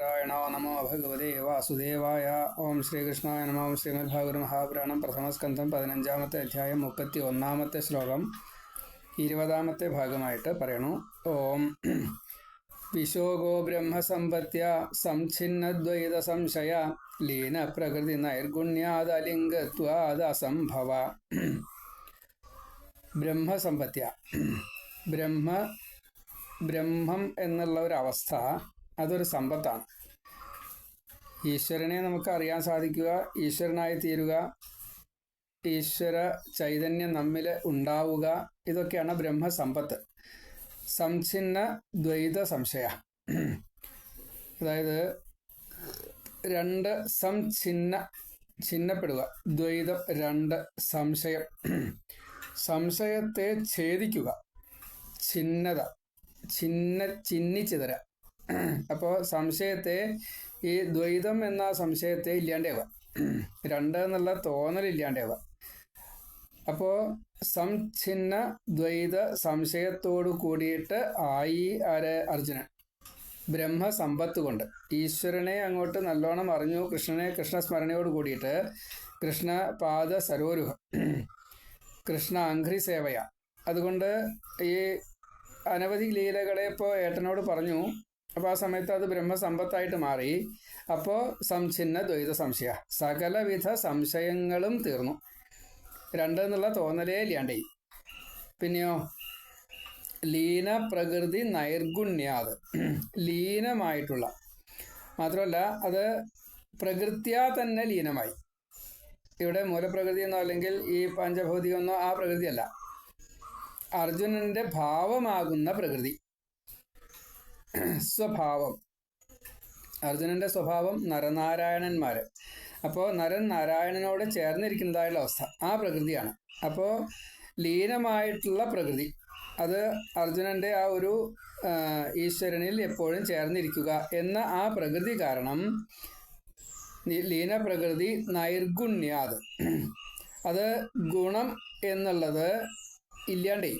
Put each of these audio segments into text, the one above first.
നാരായണ നമോ ഭഗവതേ വാസുദേവായ ഓം ശ്രീകൃഷ്ണായ നമോ ഓം ശ്രീമദ് ഭാഗവത മഹാപുരാണം പ്രഥമസ്കന്ധം പതിനഞ്ചാമത്തെ അധ്യായം മുപ്പത്തി ഒന്നാമത്തെ ശ്ലോകം ഇരുപതാമത്തെ ഭാഗമായിട്ട് പറയണു. ഓം വിശോകോ ബ്രഹ്മസമ്പത്യ സംഛിന്നദ്വൈത സംശയ ലീന പ്രകൃതി നൈർഗുണ്യാദലിംഗത്വാദ അസംഭവ ബ്രഹ്മസമ്പത്യ. ബ്രഹ്മ ബ്രഹ്മം എന്നുള്ള ഒരവസ്ഥ അതൊരു സമ്പത്താണ്. ഈശ്വരനെ നമുക്ക് അറിയാൻ സാധിക്കുക ഈശ്വരനായി തീരുക ഈശ്വര ചൈതന്യം നമ്മിൽ ഉണ്ടാവുക ഇതൊക്കെയാണ് ബ്രഹ്മസമ്പത്ത്. സംഛിന്ന ദ്വൈത സംശയ. അതായത് രണ്ട് സംഛിന്ന ഛിന്നപ്പെടുക. ദ്വൈതം രണ്ട് സംശയം. സംശയത്തെ ഛേദിക്കുക. ഛിന്നത. ചിന്ന ചിന്നിച്ചിതര അപ്പോൾ സംശയത്തെ ഈ ദ്വൈതം എന്ന സംശയത്തെ ഇല്ലാണ്ടാവുക. രണ്ട് എന്നുള്ള തോന്നൽ ഇല്ലാണ്ടാവുക. അപ്പോൾ സംഛിന്ന ദ്വൈത സംശയത്തോടു കൂടിയിട്ട് ആയി ആര് അർജുനൻ? ബ്രഹ്മസമ്പത്ത് കൊണ്ട്. ഈശ്വരനെ അങ്ങോട്ട് നല്ലോണം അറിഞ്ഞു കൃഷ്ണനെ കൃഷ്ണസ്മരണയോട് കൂടിയിട്ട് കൃഷ്ണ പാദ സരോരുഹ. കൃഷ്ണ അംഘ്രി സേവയ. അതുകൊണ്ട് ഈ അനവധി ലീലകളെ ഇപ്പോൾ ഏട്ടനോട് പറഞ്ഞു. അപ്പോൾ ആ സമയത്ത് അത് ബ്രഹ്മസമ്പത്തായിട്ട് മാറി. അപ്പോൾ സംഛിന്ന ദ്വൈത സംശയ. സകലവിധ സംശയങ്ങളും തീർന്നു. രണ്ടെന്നുള്ള തോന്നലേ ഇല്ലാണ്ടായി പിന്നെയോ? ലീന പ്രകൃതി നൈർഗുണ്യാത്. ലീനമായിട്ടുള്ള. മാത്രമല്ല അത് പ്രകൃത്യാ തന്നെ ലീനമായി. ഇവിടെ മൂലപ്രകൃതി എന്നോ അല്ലെങ്കിൽ ഈ പഞ്ചഭൗതികമെന്നോ ആ പ്രകൃതിയല്ല. അർജുനന്റെ ഭാവമാകുന്ന പ്രകൃതി. സ്വഭാവം. അർജുനന്റെ സ്വഭാവം നരനാരായണന്മാര്. അപ്പോൾ നരൻ നാരായണനോട് ചേർന്നിരിക്കുന്നതായുള്ള അവസ്ഥ. ആ പ്രകൃതിയാണ്. അപ്പോൾ ലീനമായിട്ടുള്ള പ്രകൃതി. അത് അർജുനന്റെ ആ ഒരു ഈശ്വരനിൽ എപ്പോഴും ചേർന്നിരിക്കുക എന്ന ആ പ്രകൃതി കാരണം ലീന പ്രകൃതി നൈർഗുണ്യാത്. അത് ഗുണം എന്നുള്ളത് ഇല്ലാണ്ടേ.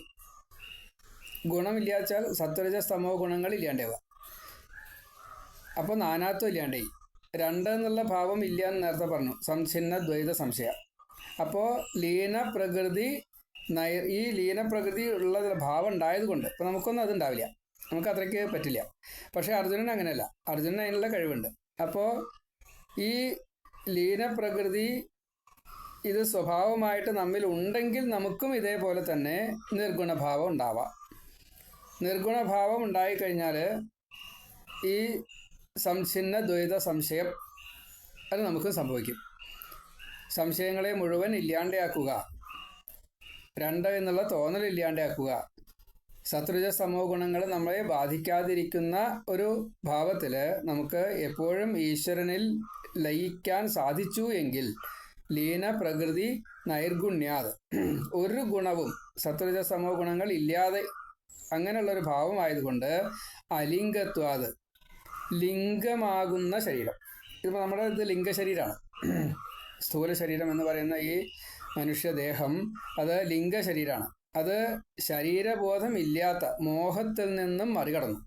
ഗുണമില്ലാച്ചാൽ സത്വരജ സമോ ഗുണങ്ങൾ ഇല്ലാണ്ടാവുക. അപ്പോൾ നാനാത്വം ഇല്ലാണ്ടേ രണ്ട് എന്നുള്ള ഭാവം ഇല്ല എന്ന് നേരത്തെ പറഞ്ഞു. സംഛിന്ന ദ്വൈത സംശയ. അപ്പോൾ ലീന പ്രകൃതി ഈ ലീന പ്രകൃതി ഉള്ള ഭാവം ഉണ്ടായത് കൊണ്ട് ഇപ്പം നമുക്കൊന്നും അതുണ്ടാവില്ല. നമുക്ക് അത്രയ്ക്ക് പറ്റില്ല. പക്ഷേ അർജുനൻ അങ്ങനെയല്ല. അർജുനൻ അതിനുള്ള കഴിവുണ്ട്. അപ്പോൾ ഈ ലീന പ്രകൃതി ഇത് സ്വഭാവമായിട്ട് നമ്മിൽ ഉണ്ടെങ്കിൽ നമുക്കും ഇതേപോലെ തന്നെ നിർഗുണഭാവം ഉണ്ടാവാം. നിർഗുണഭാവം ഉണ്ടായിക്കഴിഞ്ഞാൽ ഈ സംഛിന്ന ദ്വൈത സംശയം അത് നമുക്ക് സംഭവിക്കും. സംശയങ്ങളെ മുഴുവൻ ഇല്ലാണ്ടാക്കുക രണ്ട് എന്നുള്ള തോന്നൽ ഇല്ലാണ്ടാക്കുക സത്രുജ സമൂഹ ഗുണങ്ങൾ നമ്മളെ ബാധിക്കാതിരിക്കുന്ന ഒരു ഭാവത്തിൽ നമുക്ക് എപ്പോഴും ഈശ്വരനിൽ ലയിക്കാൻ സാധിച്ചു എങ്കിൽ ലീന പ്രകൃതി നൈർഗുണ്യാത് ഒരു ഗുണവും ശത്രുജ സമൂഹ ഗുണങ്ങൾ ഇല്ലാതെ അങ്ങനെയുള്ള ഒരു ഭാവമായതുകൊണ്ട് അലിംഗത്വാത് ലിംഗമാകുന്ന ശരീരം. ഇതിപ്പോൾ നമ്മുടെ ഇത് ലിംഗശരീരമാണ് സ്ഥൂല ശരീരം എന്ന് പറയുന്ന ഈ മനുഷ്യദേഹം അത് ലിംഗശരീരമാണ് അത് ശരീരബോധമില്ലാത്ത മോഹത്തിൽ നിന്നും മറികടന്നു.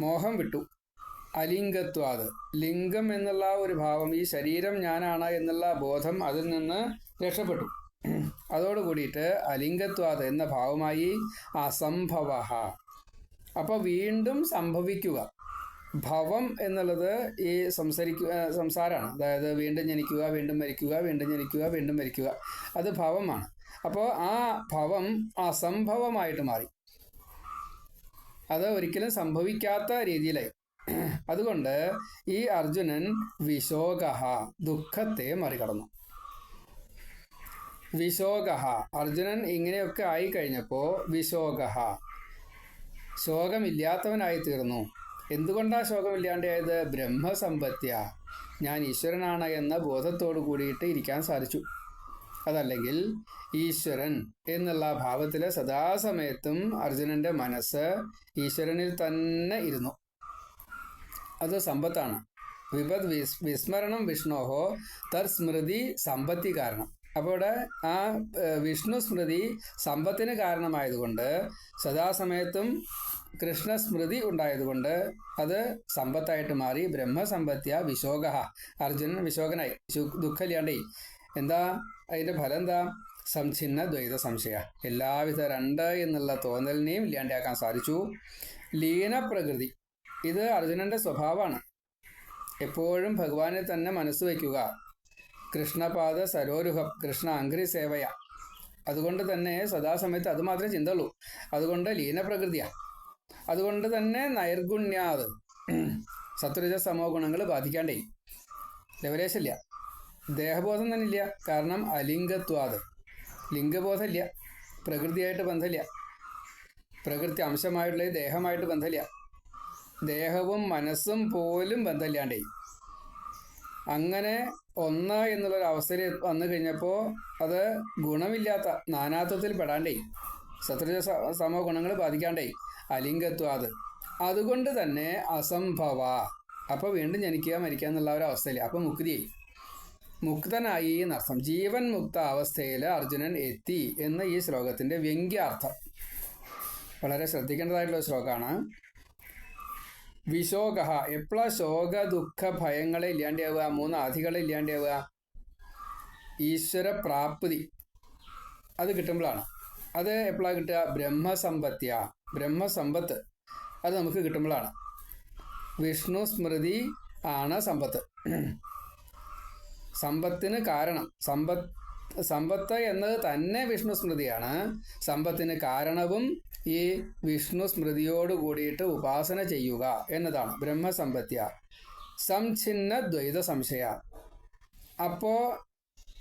മോഹം വിട്ടു. അലിംഗത്വാത് ലിംഗം എന്നുള്ള ഒരു ഭാവം ഈ ശരീരം ഞാനാണ് എന്നുള്ള ബോധം അതിൽ നിന്ന് രക്ഷപ്പെട്ടു. അതോട് കൂടിയിട്ട് അലിംഗത്വാത് എന്ന ഭാവമായി അസംഭവ അപ്പോൾ വീണ്ടും സംഭവിക്കുക. ഭവം എന്നുള്ളത് ഈ സംസരിക്കുക സംസാരമാണ് അതായത് വീണ്ടും ജനിക്കുക വീണ്ടും മരിക്കുക വീണ്ടും ജനിക്കുക വീണ്ടും മരിക്കുക. അത് ഭവമാണ്. അപ്പോൾ ആ ഭവം അസംഭവമായിട്ട് മാറി. അത് ഒരിക്കലും സംഭവിക്കാത്ത രീതിയിലായി. അതുകൊണ്ട് ഈ അർജുനൻ വിശോക ദുഃഖത്തെ മറികടന്നു. വിശോക അർജുനൻ ഇങ്ങനെയൊക്കെ ആയി കഴിഞ്ഞപ്പോൾ വിശോക ശോകമില്ലാത്തവനായി തീർന്നു എന്തുകൊണ്ടാണ് ശോകമില്ലാണ്ടായത്? ബ്രഹ്മസമ്പത്യ. ഞാൻ ഈശ്വരനാണ് എന്ന ബോധത്തോടു കൂടിയിട്ട് ഇരിക്കാൻ സാധിച്ചു. അതല്ലെങ്കിൽ ഈശ്വരൻ എന്നുള്ള ഭാവത്തിൽ സദാസമയത്തും അർജുനന്റെ മനസ്സ് ഈശ്വരനിൽ തന്നെ ഇരുന്നു. അത് സമ്പത്താണ്. വിപത് വിസ്മരണം വിഷ്ണോഹോ തർ സ്മൃതി സമ്പത്തി കാരണം. അപ്പോൾ ഇവിടെ ആ വിഷ്ണു സ്മൃതി സമ്പത്തിന് കാരണമായതുകൊണ്ട് സദാസമയത്തും കൃഷ്ണസ്മൃതി ഉണ്ടായതുകൊണ്ട് അത് സമ്പത്തായിട്ട് മാറി. ബ്രഹ്മസമ്പത്യ വിശോക അർജുനൻ വിശോകനായി. ദുഃഖമില്ലാണ്ടേ എന്താ? അതിന്റെ ഫലം എന്താ? സംഛിന്ന ദ്വൈത സംശയ. എല്ലാവിധ രണ്ട് എന്നുള്ള തോന്നലിനെയും ഇല്ലാണ്ടാക്കാൻ സാധിച്ചു. ലീനപ്രകൃതി. ഇത് അർജുനന്റെ സ്വഭാവമാണ്. എപ്പോഴും ഭഗവാനെ തന്നെ മനസ്സ് വയ്ക്കുക. കൃഷ്ണപാദ സരോരുഹം കൃഷ്ണ അങ്ക്രി സേവയ. അതുകൊണ്ട് തന്നെ സദാസമയത്ത് അത് മാത്രമേ ചിന്തയുള്ളൂ. അതുകൊണ്ട് ലീനപ്രകൃതിയാണ് അതുകൊണ്ട് തന്നെ നൈർഗുണ്യാത്. സത്വരജ സമോ ഗുണങ്ങൾ ബാധിക്കാണ്ടേ. ലവലേശമില്ല ദേഹബോധം തന്നെ ഇല്ല കാരണം അലിംഗത്വാത്. ലിംഗബോധമില്ല പ്രകൃതിയായിട്ട് ബന്ധമില്ല പ്രകൃതി അംശമായിട്ടുള്ള ദേഹമായിട്ട് ബന്ധമില്ല ദേഹവും മനസ്സും പോലും ബന്ധമില്ലാണ്ടേ അങ്ങനെ ഒന്ന് എന്നുള്ളൊരു അവസ്ഥയിൽ വന്നു കഴിഞ്ഞപ്പോൾ അത് ഗുണമില്ലാത്ത നാനാത്വത്തിൽ പെടാണ്ടേ. സത്രജ സമ ഗുണങ്ങൾ ബാധിക്കാണ്ടേ. അലിംഗത്വം അത്. അതുകൊണ്ട് തന്നെ അസംഭവ. അപ്പോൾ വീണ്ടും ജനിക്കുക മരിക്കുക എന്നുള്ള ഒരു അവസ്ഥയിൽ. അപ്പോൾ മുക്തിയായി. മുക്തനായി എന്നർത്ഥം. ജീവൻ മുക്ത അവസ്ഥയിൽ അർജുനൻ എത്തി എന്ന ഈ ശ്ലോകത്തിന്റെ വ്യംഗ്യാർത്ഥം. വളരെ ശ്രദ്ധിക്കേണ്ടതായിട്ടുള്ള ശ്ലോകമാണ്. വിശോക എപ്പോഴാ ശോക ദുഃഖ ഭയങ്ങളെ ഇല്ലാണ്ടാവുക? മൂന്ന് ആധികളെ ഇല്ലാണ്ടാവുക? ഈശ്വര പ്രാപ്തി അത് കിട്ടുമ്പോഴാണ്. അത് എപ്പോഴാണ് കിട്ടുക? ബ്രഹ്മസമ്പത്യ. ബ്രഹ്മസമ്പത്ത്. അത് നമുക്ക് കിട്ടുമ്പോഴാണ്. വിഷ്ണു സ്മൃതി ആണ് സമ്പത്ത്. സമ്പത്തിന് കാരണം. സമ്പത്ത് സമ്പത്ത് എന്നത് തന്നെ വിഷ്ണു സ്മൃതിയാണ്. സമ്പത്തിന് കാരണവും ഈ വിഷ്ണു സ്മൃതിയോട് കൂടിയിട്ട് ഉപാസന ചെയ്യുക എന്നതാണ്. ബ്രഹ്മസമ്പത്യ. സംഛിന്ന ദ്വൈത സംശയ. അപ്പോ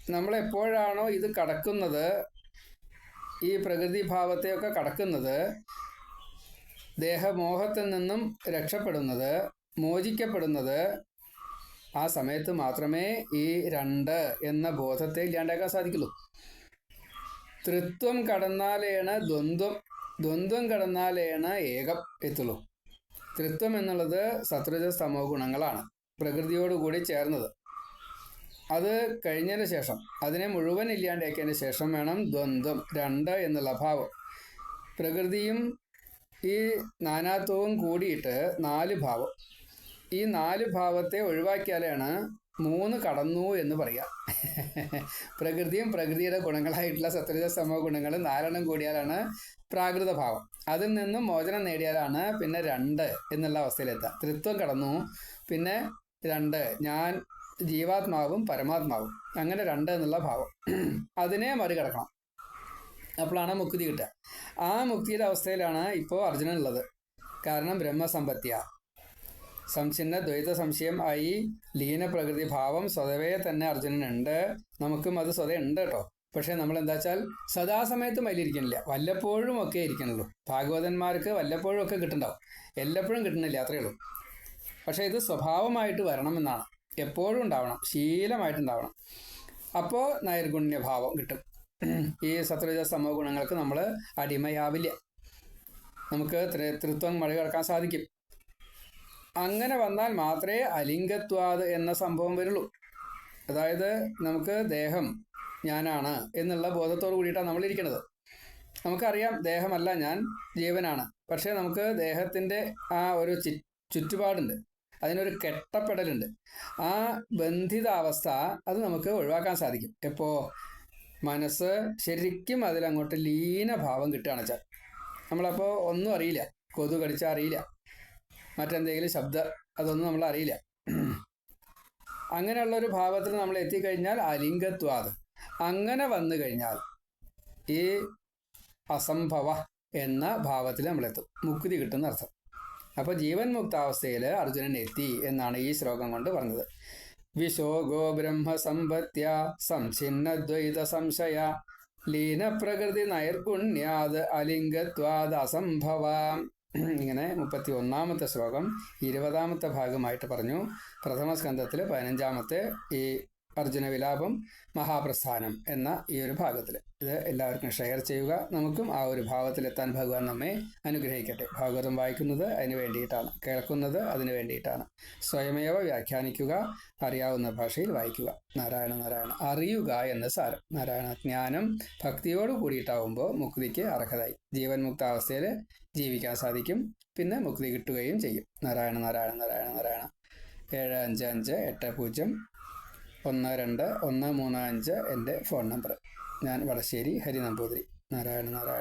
നമ്മൾ എപ്പോഴാണോ ഇത് കടക്കുന്നത് ഈ പ്രകൃതി ഭാവത്തെയൊക്കെ കടക്കുന്നത് ദേഹമോഹത്തിൽ നിന്നും രക്ഷപ്പെടുന്നത് മോചിക്കപ്പെടുന്നത് ആ സമയത്ത് മാത്രമേ ഈ രണ്ട് എന്ന ബോധത്തെ ഇല്ലാണ്ടാക്കാൻ സാധിക്കുള്ളൂ. തൃത്വം കടന്നാലേണ് ദ്വന്ദ്വം ദ്വന്ദ്വം കടന്നാലേണ് ഏകം എത്തുള്ളൂ. തൃത്വം എന്നുള്ളത് സത്വജ സമോ ഗുണങ്ങളാണ് പ്രകൃതിയോടുകൂടി ചേർന്നത്. അത് കഴിഞ്ഞതിന് ശേഷം അതിനെ മുഴുവൻ ഇല്ലാണ്ടാക്കിയതിന് ശേഷം വേണം ദ്വന്ദ്വം രണ്ട് എന്നുള്ള ഭാവം. പ്രകൃതിയും ഈ നാനാത്വവും കൂടിയിട്ട് നാല് ഭാവം. ഈ നാല് ഭാവത്തെ ഒഴിവാക്കിയാലാണ് മൂന്ന് കടന്നു എന്ന് പറയാം. പ്രകൃതിയും പ്രകൃതിയുടെ ഗുണങ്ങളായിട്ടുള്ള സത്യജ സമൂഹ ഗുണങ്ങൾ നാലെണ്ണം കൂടിയാലാണ് പ്രാകൃത ഭാവം. അതിൽ നിന്നും മോചനം നേടിയാലാണ് പിന്നെ രണ്ട് എന്നുള്ള അവസ്ഥയിലെത്തുക. തൃത്വം കടന്നു പിന്നെ രണ്ട് ഞാൻ ജീവാത്മാവും പരമാത്മാവും. അങ്ങനെ രണ്ട് എന്നുള്ള ഭാവം. അതിനെ മറികടക്കണം. അപ്പോഴാണ് മുക്തി കിട്ടുക. ആ മുക്തിയുടെ അവസ്ഥയിലാണ് ഇപ്പോൾ അർജുനൻ ഉള്ളത്. കാരണം ബ്രഹ്മസമ്പത്തിയ സംഛിന്ന ദ്വൈത സംശയം ആയി ലീന പ്രകൃതി ഭാവം സ്വതവേ തന്നെ അർജുനനുണ്ട്. നമുക്കും അത് സ്വതേ ഉണ്ട് കേട്ടോ. പക്ഷെ നമ്മൾ എന്താ വെച്ചാൽ സദാസമയത്തും അതിലിരിക്കണില്ല വല്ലപ്പോഴും ഒക്കെ ഇരിക്കണുള്ളൂ. ഭാഗവതന്മാർക്ക് വല്ലപ്പോഴും ഒക്കെ കിട്ടുന്നുണ്ടാവും. എല്ലപ്പോഴും കിട്ടുന്നില്ല അത്രയേ ഉള്ളൂ. പക്ഷേ ഇത് സ്വഭാവമായിട്ട് വരണമെന്നാണ്. എപ്പോഴും ഉണ്ടാവണം. ശീലമായിട്ടുണ്ടാവണം. അപ്പോൾ നൈർഗുണ്യഭാവം കിട്ടും. ഈ സത്രജ സമൂഹ ഗുണങ്ങൾക്ക് നമ്മൾ അടിമയാവില്ല. നമുക്ക് തൃത്വം മറികടക്കാൻ സാധിക്കും. അങ്ങനെ വന്നാൽ മാത്രമേ അലിംഗത്വാത് എന്ന സംഭവം വരുള്ളൂ. അതായത് നമുക്ക് ദേഹം ഞാനാണ് എന്നുള്ള ബോധത്തോട് കൂടിയിട്ടാണ് നമ്മൾ ഇരിക്കുന്നത് നമുക്കറിയാം ദേഹമല്ല ഞാൻ ജീവനാണ്. പക്ഷേ നമുക്ക് ദേഹത്തിന്റെ ആ ഒരു ചി ചുറ്റുപാടുണ്ട്. അതിനൊരു കെട്ടപ്പെടലുണ്ട്. ആ ബന്ധിതാവസ്ഥ അത് നമുക്ക് ഒഴിവാക്കാൻ സാധിക്കും. എപ്പോൾ മനസ്സ് ശരിക്കും അതിലങ്ങോട്ട് ലീനഭാവം കിട്ടുകയാണ് വെച്ചാൽ. നമ്മളപ്പോൾ ഒന്നും അറിയില്ല. കൊതു കടിച്ചാൽ അറിയില്ല. മറ്റെന്തെങ്കിലും ശബ്ദം അതൊന്നും നമ്മൾ അറിയില്ല. അങ്ങനെയുള്ള ഒരു ഭാവത്തിൽ നമ്മൾ എത്തിക്കഴിഞ്ഞാൽ അലിംഗത്വാത് അങ്ങനെ വന്നു കഴിഞ്ഞാൽ ഈ അസംഭവ എന്ന ഭാവത്തിൽ നമ്മളെത്തും മുക്തി കിട്ടുന്ന അർത്ഥം. അപ്പോൾ ജീവൻ മുക്താവസ്ഥയിൽ അർജുനൻ എത്തി എന്നാണ് ഈ ശ്ലോകം കൊണ്ട് പറഞ്ഞത്. വിശോകോ ബ്രഹ്മസമ്പത്യ സംഛിന്നദ്വൈത സംശയ ലീനപ്രകൃതി നൈർഗുണ്യാത് അലിംഗത്വാദ് അസംഭവാം. ഇങ്ങനെ മുപ്പത്തി ഒന്നാമത്തെ ശ്ലോകം ഇരുപതാമത്തെ ഭാഗമായിട്ട് പറഞ്ഞു. പ്രഥമ സ്കന്ധത്തിൽ പതിനഞ്ചാമത്തെ ഈ അർജുന വിലാപം മഹാപ്രസ്ഥാനം എന്ന ഈ ഒരു ഭാഗത്തിൽ ഇത് എല്ലാവർക്കും ഷെയർ ചെയ്യുക. നമുക്കും ആ ഒരു ഭാവത്തിലെത്താൻ ഭഗവാൻ നമ്മെ അനുഗ്രഹിക്കട്ടെ. ഭാഗവതം വായിക്കുന്നത് അതിന് വേണ്ടിയിട്ടാണ്. കേൾക്കുന്നത് അതിന് വേണ്ടിയിട്ടാണ്. സ്വയമേവ വ്യാഖ്യാനിക്കുക അറിയാവുന്ന ഭാഷയിൽ വായിക്കുക. നാരായണ നാരായണ. അറിയുക എന്ന് സാരം. നാരായണ ജ്ഞാനം ഭക്തിയോട് കൂടിയിട്ടാവുമ്പോൾ മുക്തിക്ക് അർഹതായി ജീവൻ മുക്ത അവസ്ഥയിൽ ജീവിക്കാൻ സാധിക്കും. പിന്നെ മുക്തി കിട്ടുകയും ചെയ്യും. നാരായണ നാരായണ നാരായണ നാരായണ. ഏഴ് അഞ്ച് അഞ്ച് എട്ട് പൂജ്യം. ഒന്ന് രണ്ട് ഒന്ന് മൂന്ന് അഞ്ച് എന്റെ ഫോൺ നമ്പർ. ഞാൻ വടശ്ശേരി ഹരി നമ്പൂതിരി. നാരായണ നാരായണ